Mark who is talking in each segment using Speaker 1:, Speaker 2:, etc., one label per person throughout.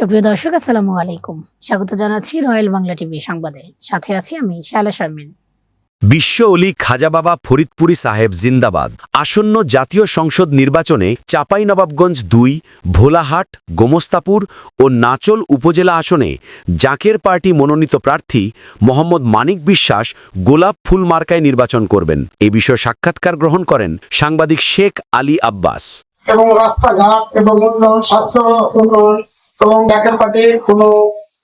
Speaker 1: সুপ্রিয় দর্শক আসসালামু আলাইকুম। স্বাগত জানাচ্ছি রয়্যাল বাংলা টিভি সংবাদে। সাথে আছি আমি শায়লা শারমিন।
Speaker 2: বিশ্ব অলি খাজা বাবা ফরিদপুরি সাহেব জিন্দাবাদ। আসন্ন জাতীয় সংসদ নির্বাচনে চাঁপাইনবাবগঞ্জ দুই ভোলাহাট গোমস্তাপুর ও নাচল উপজেলা আসনে জাকের পার্টি মনোনীত প্রার্থী মোহাম্মদ মানিক বিশ্বাস গোলাপ ফুল মার্কায় নির্বাচন করবেন। এ বিষয়ে সাক্ষাৎকার গ্রহণ করেন সাংবাদিক শেখ আলী আব্বাস।
Speaker 3: এবং রাস্তাঘাট এবং উন্নয়ন স্বাস্থ্য উন্নয়ন এবং ডাকের পার্টি কোনো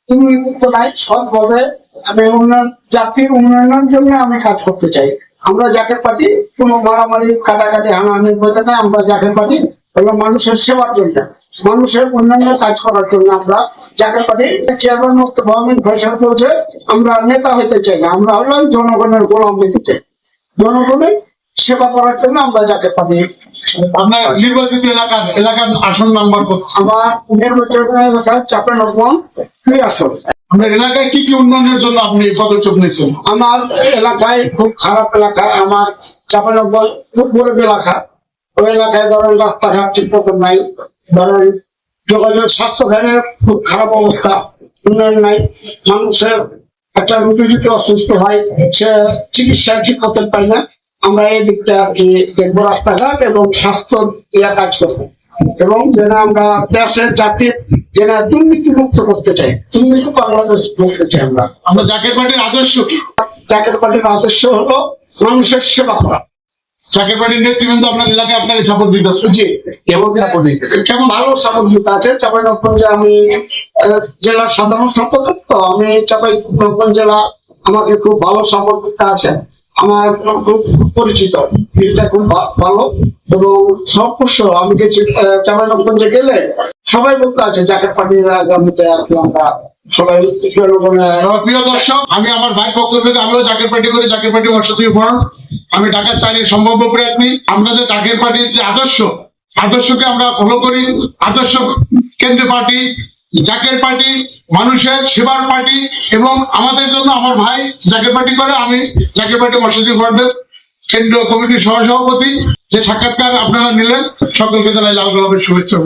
Speaker 3: দুর্নীতিত্ব নাই, সৎভাবে আমি উন্নয়ন, জাতির উন্নয়নের জন্য আমি কাজ করতে চাই। আমরা জাকের পার্টি, কোনো মারামারি, কাটাকাটি হানাহানির মধ্যে না আমরা জাকের পার্টি হলো মানুষের সেবার জন্য। মানুষের উন্নয়নের কাজ করার জন্য আমরা জাকের পার্টি, চেয়ারম্যান মোস্তফা আহমেদ ফয়সাল বলছে, আমরা নেতা হইতে চাই না, আমরা হলাম জনগণের গোলাম হইতে চাই। জনগণের সেবা করার জন্য আমরা জাকের পার্টি
Speaker 4: আপনার নির্বাচিত এলাকার এলাকার আসন নাম্বার কত?
Speaker 3: আমার নির্বাচনের এলাকা চাপের নবম দুই আসন।
Speaker 4: আপনার এলাকায় কি কি উন্নয়নের জন্য আপনি পদক্ষেপ নিয়েছেন?
Speaker 3: আমার এলাকায় খুব খারাপ এলাকা আমার চাপের নবম খুব গরিব এলাকা। ওই এলাকায় ধরেন রাস্তাঘাট ঠিক মতো নাই ধরেন যোগাযোগ স্বাস্থ্যঘাটের খুব খারাপ অবস্থা উন্নয়ন নাই। মানুষের একটা রুটি যদি অসুস্থ হয় সে চিকিৎসা ঠিক করতে পারে না। আমরা এই দিকটা আর কি দেখব রাস্তাঘাট এবং স্বাস্থ্য ইয়া কাজ করব। এবং যেন আমরা দেশের জাতির যেন দুর্নীতি মুক্ত করতে চাই। দুর্নীতি বাংলাদেশ করতে চাই আমরা।
Speaker 4: আমরা জাকের পার্টির আদর্শ কি?
Speaker 3: জাতীয় পার্টির আদর্শ হলো মানুষের সেবা করা।
Speaker 4: জাকের পার্টির নেতৃবৃন্দ আপনার এলাকায় আপনার সাপোর্ট দিতেছে
Speaker 3: জি
Speaker 4: কেমন সাপোর্ট দিতেছে
Speaker 3: কেমন? ভালো সামগ্রিকতা আছে। চাঁপাইনবাবগঞ্জে আমি জেলার সাধারণ সম্পাদক তো আমি চাঁপাইনবাবগঞ্জ জেলা আমাকে খুব ভালো সামগ্রিকতা আছে। আমার খুব পরিচিত। এটা খুব ভালো। এবং সর্বস্ব আমি গেছি চাঁপাইনবাবগঞ্জে গেলে সবাই আছে, জাকের পার্টির আগামীতে আর কি আমরা সবাই
Speaker 4: আমার প্রিয় দর্শক, আমি আমার ভাই পক্ষ থেকে আমিও জাকের পার্টি করি, জাকের পার্টি বর্ষতীয় ফোরাম আমি ঢাকার চাইনির সম্ভাব্য প্রার্থী। আমরা যে জাকের পার্টির যে আদর্শ, আদর্শকে আমরা ফলো করি। আদর্শ কেন্দ্রীয় পার্টি, জাকের পার্টি, মানুষের সেবার পার্টি এবং আমাদের জন্য আমার ভাই জাকির পার্টি করে, আমি জাকির পার্টি মসজিদ করবেন কেন্দ্রীয় কমিটির সহসভাপতি। যে সাক্ষাৎকার আপনারা নিলেন, সকলকে জানাই লাল গোলাপের শুভেচ্ছা